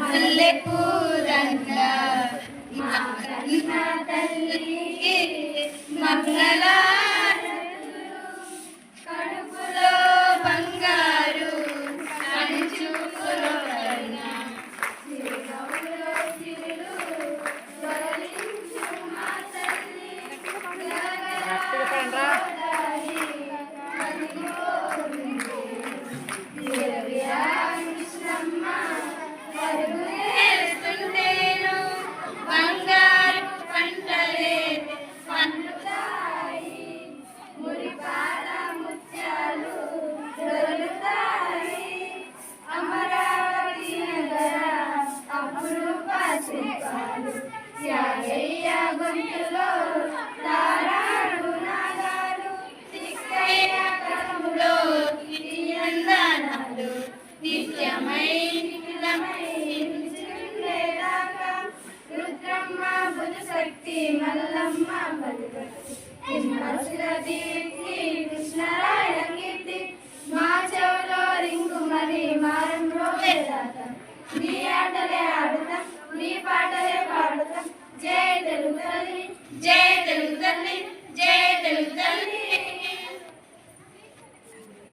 మల్లె పూదండ నిత్యమై నిఖిలమై నిలిచిండేదాకా రుద్రమ్మ మల్లమ్మ బలిపతి హిమశిల కీర్తి మా చెవులో రింగుమని మారంలో వేదాతం నీ ఆటలే ఆడుతాం నీ పాటలే పాడుతాం. జై తెలుగు జై